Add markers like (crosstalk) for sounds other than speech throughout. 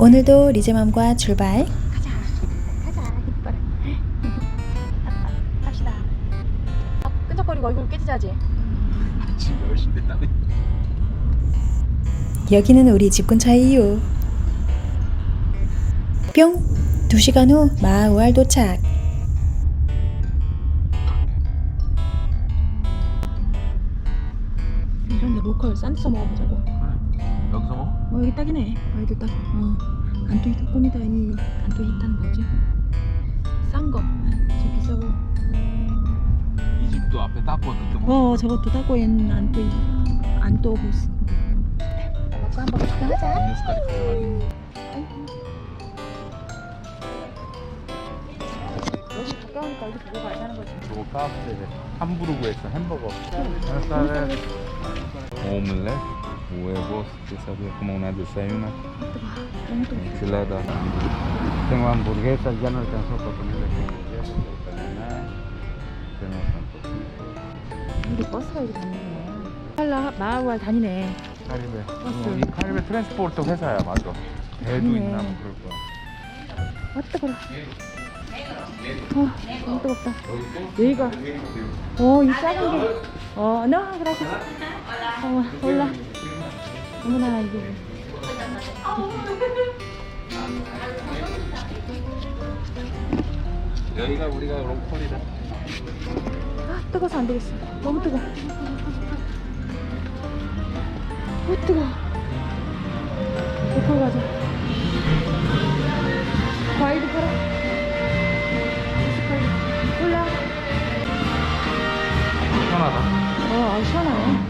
오늘도 리제맘과 출발. 가자 이빨 (laughs) 갑시다 아, 끈적거리고 얼굴 깨지자지 지금 훨씬 됐다네. 여기는 우리 집 근처이요. 뿅! 2시간 후 마우알 도착. 이런 데 로컬 싼데서 먹어보자고 여기서 먹어? 어 여기 딱이네. 아이들 딱. 어. 안토이 뚜껑이다. 이 안토이 히타는 뭐지? 싼거. 저 비싸고. 이 집도 앞에 닦고 그때 어. 저것도 따고 얘는 안토이 안토호스 먹고 한번 구경하자. 가져가니. 여기 가까우니까 여기 보고 가자는 거지. 저거 카페 함부르크에서 햄버거. Buenas Omelette, huevos, que sabía como una desayuna. Enchilada. Tengo hamburguesas, ya no alcanzó para ponerle hamburguesas. Tenemos hamburguesas. 우리 여기 다니구나 팔라 마을와 다니네 카리베. 어, 이 카리베 트랜스포트 회사야, 맞아. 배도 아니네. 있나 뭐 그럴 거야. 아 뜨거라 어 너무 뜨겁다 여기가 어 이 작은 게 어 no gracias 어머 올라 어머나 이게 여기가 우리가 로컬이다. 아 뜨거워서 안 되겠어. 너무 뜨거. 어 뜨거. 로컬 가자. 과일도 팔아. 올라. 편하다. 어 아, 시원하네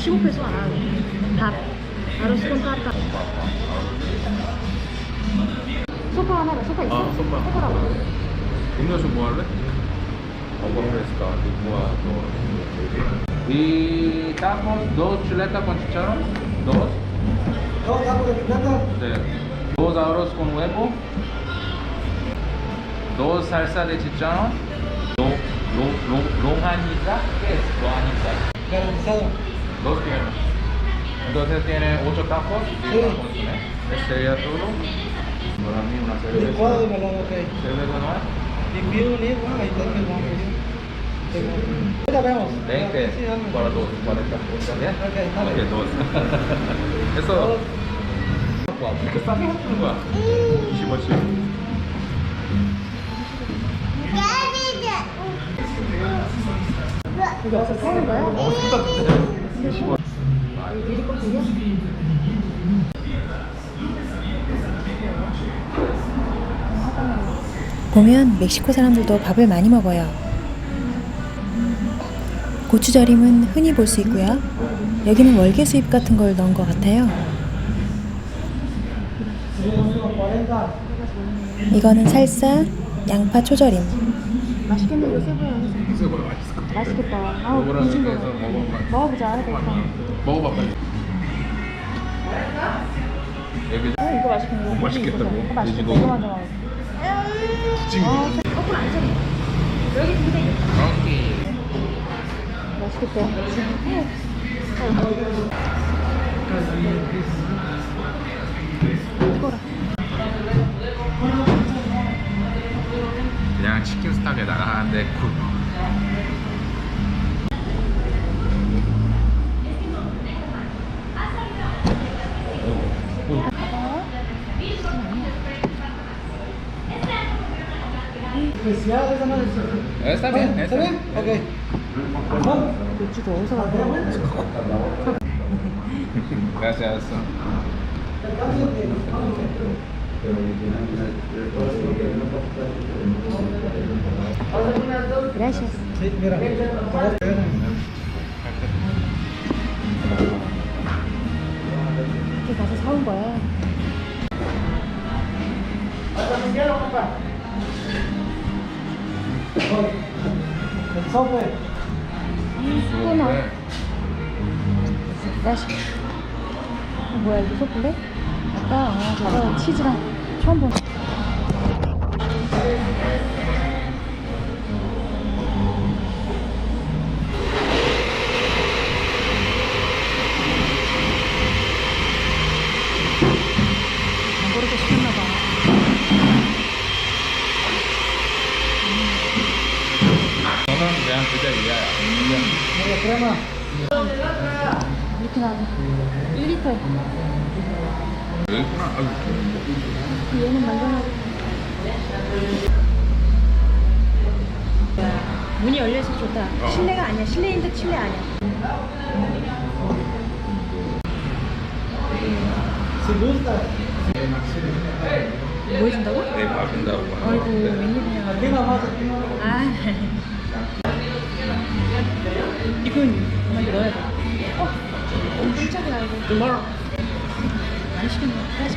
15페소 안 하고 밥 바로 수동 깔까 소파 하나가 소파 있어? 아, 소파. 소파라고 음료수 뭐 할래? Fresca, licua, Y tacos, dos chuletas con chicharrón, dos. Dos tacos de picante. 네. Dos arroz con huevo. Dos salsa de chicharrón. Lo, lo, lo, longaniza. ¿Qué es longaniza? Garantizado. Dos piernas. Entonces tiene ocho tacos y una consomé. Este sería todo. Para mí una cerveza. Licuado de melón, ok. ¿Cerveza no hay? Limpio, licuado, ahí está a pedir. Ahorita vemos. 20 Sí, dame. para dos, 40. ¿Está bien? Ok, dale. Ok, dos. Eso. 싸게 해주는 거야. 20원씩. 여기 와서 사는 거야? 어, 진짜 진짜. 20원. 보면 멕시코 사람들도 밥을 많이 먹어요. 고추절임은 흔히 볼 수 있고요. 여기는 월계 수잎 같은 걸 넣은 것 같아요. 이거는 살사, 양파 초절임. 이거 뭐야 맛있겠다 아우 미친 이렇게 거 해서 먹어봐. 먹어보자 그러니까 먹어봐 빨리. 여기 어, 이거 맛있겠네 이거 너무 맛있겠다고? 이거 맛있겠다. 이거 맞아 찡. 어, 거꾸로 앉아 여기 근데 오케이. 맛있겠다 그냥 치킨 스탁에다가 하는데 굿. Especial, esa es. Está bien, ¿Está bien? Ok. 맥주도 어디서 가고 Gracias. Gracias. Sí, mira. 이렇게 가서 사온 거야. 끊어. 다시. 어, 뭐야 이거 소플레? 아까 어, 치즈랑 처음 본. 이렇게 나와. 1리터. 여기구나. 아유. 얘는 만져놔도 문이 열려있어 좋다 어. 실내가 아니야 실내인데 실내 아니야. 뭐 해준다고? 내 박은다고 아이고. 웬일이야 aquí nomás. 아 이건 엄마한테 넣어야 돼. 어? 깜짝이야 이거 안 시켰네. 해야지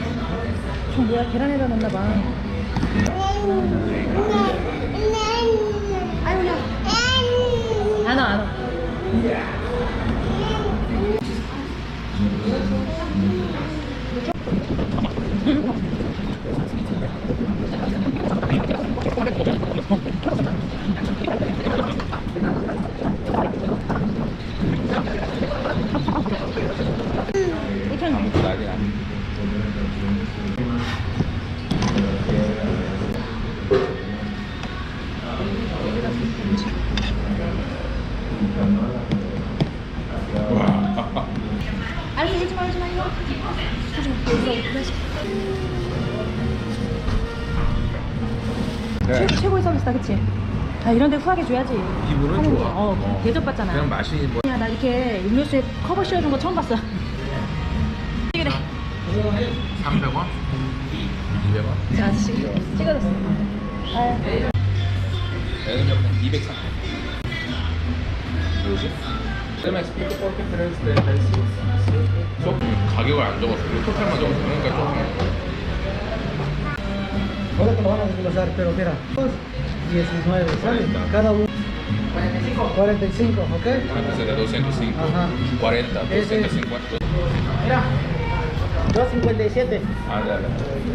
저 뭐야? 계란에다 넣나 봐. 아유 야 안 와, 안 와. 아 (laughs) 알았어 울지 마 울지 마 이거 하지 마. 최, 최고의 서비스다 그치? 아 이런 데 후하게 줘야지 하는 좋아. 게. 어, 어. 대접 받잖아 그냥 맛이 뭐. 야, 나 이렇게 음료수에 커버 씌워준 거 처음 봤어 그래 300원? 200원? 자 아저씨 찍어줬어 아, 얘는 몇 번? 203. 뭐지? 가격을 안 적었어. 토탈만 적었어. 그러니까 조금. Ahora te lo van a desglosar, pero mira. 19, ¿sale? Cada uno. 45, ¿ok? Una peseta 205, Ajá. 40, Ese. 250. Mira. 257. 아, 네, 네.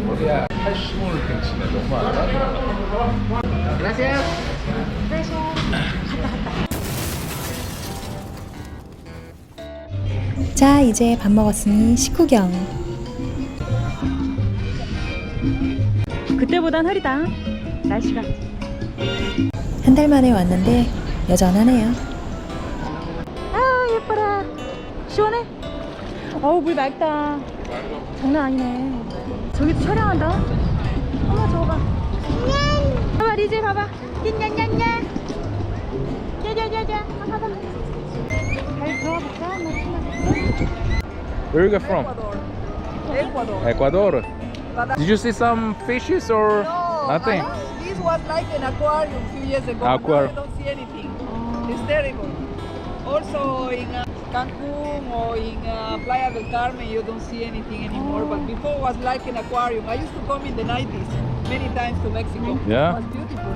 우리야 80을 갱치네. 너무 안 나. Gracias. 자, 이제 밥 먹었으니 식후경. 그때보단 흐리다. 날씨가. 한 달 만에 왔는데 여전하네요. 아 예뻐라. 시원해? 어우 물 맑다. 장난 아니네. 저기도 촬영한다. 어머 저거 봐. 봐봐 리즈 봐봐. 냠냠냠냠. 야야야야 봐봐. 잘 들어볼까? Where you get from? Ecuador. Ecuador. Ecuador. Did you see some fishes or No, nothing? This was like an aquarium a few years ago. Aquarium. I don't see anything. It's terrible. Also in uh, Cancun or in uh, Playa del Carmen, you don't see anything anymore. But before it was like an aquarium. I used to come in the 90s many times to Mexico. Yeah? It was beautiful.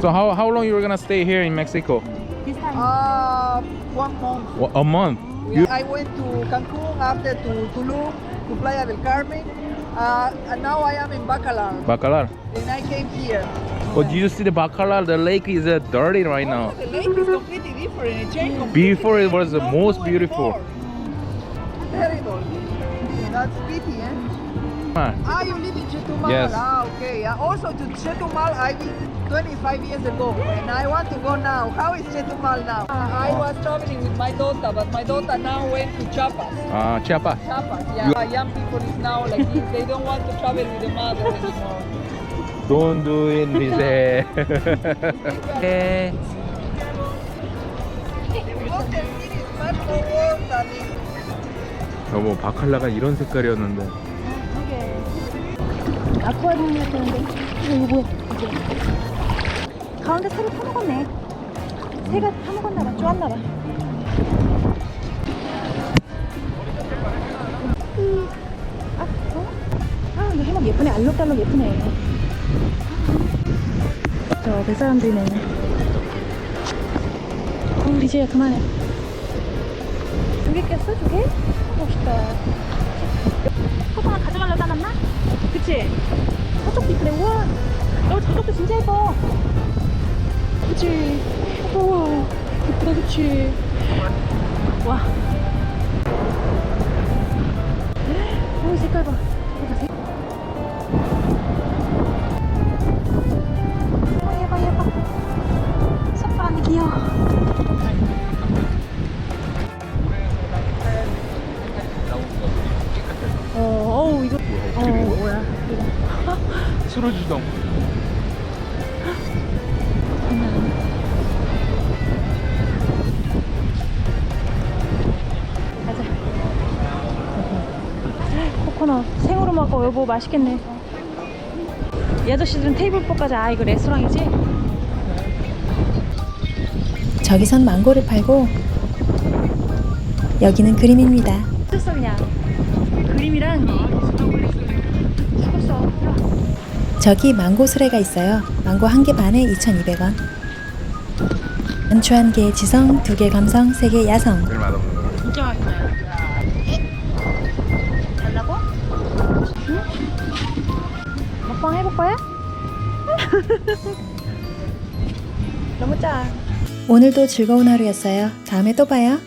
So how, how long you were gonna stay here in Mexico? This time Uh, one month. Wha- A month. We- I went to Cancun, after to Tulum, to Playa del Carmen, uh, and now I am in Bacalar. Bacalar. and I came here. Oh, did you see the Bacalar? The lake is uh, dirty right now. Oh, the lake is completely different. It changed completely. Before it was the Not most blue beautiful. anymore. Terrible. That's pity, eh? Ah, Ah, you live in Chetumal. Yes. Ah, okay. Uh, also to Chetumal, I been 25 years ago, and I want to go now. How is Chetumal now? Uh, I was traveling with my daughter, but my daughter now went to Chiapas. ah, Chiapas. Chiapas, yeah. Uh, young people is now like this. They don't want to travel with the mother anymore. Don't do it, Lise. Eh, The water here is much more warm than in 여보, 바칼라가 이런 색깔이었는데. 아쿠아리움이었다는데. 어, 이거 뭐야? 이게. 가운데 새를 파먹었네. 새가 파먹었나봐. 쪼았나봐. 아, 어? 아, 근데 해먹 예쁘네. 알록달록 예쁘네. 저 뱃사람들이네. 어, 리지야 그만해. 조개 꼈어? 조개? 멋있다. 코코넛 가져가려고 하놨나? 그치? 저쪽도 이쁘네. 우와. 어, 저쪽도 진짜 예뻐. 그치? 우와. 예쁘다, 그치? 와. 오, 색깔 봐. 색- 어, 예 (laughs) 코코넛 생으로 먹어 여보 맛있겠네. 이 아저씨들은 테이블보까지 아 이거 레스토랑이지? 저기선 망고를 팔고 여기는 그림입니다. 죽었어 그냥. 그림이랑 죽었어. 저기 망고 수레가 있어요. 망고 한 개 반에 2,200원. 연초 한개 지성, 두 개 감성, 세 개 야성. 진짜 맛있네. 달 거야? (laughs) 너무 짜. 오늘도 즐거운 하루였어요. 다음에 또 봐요.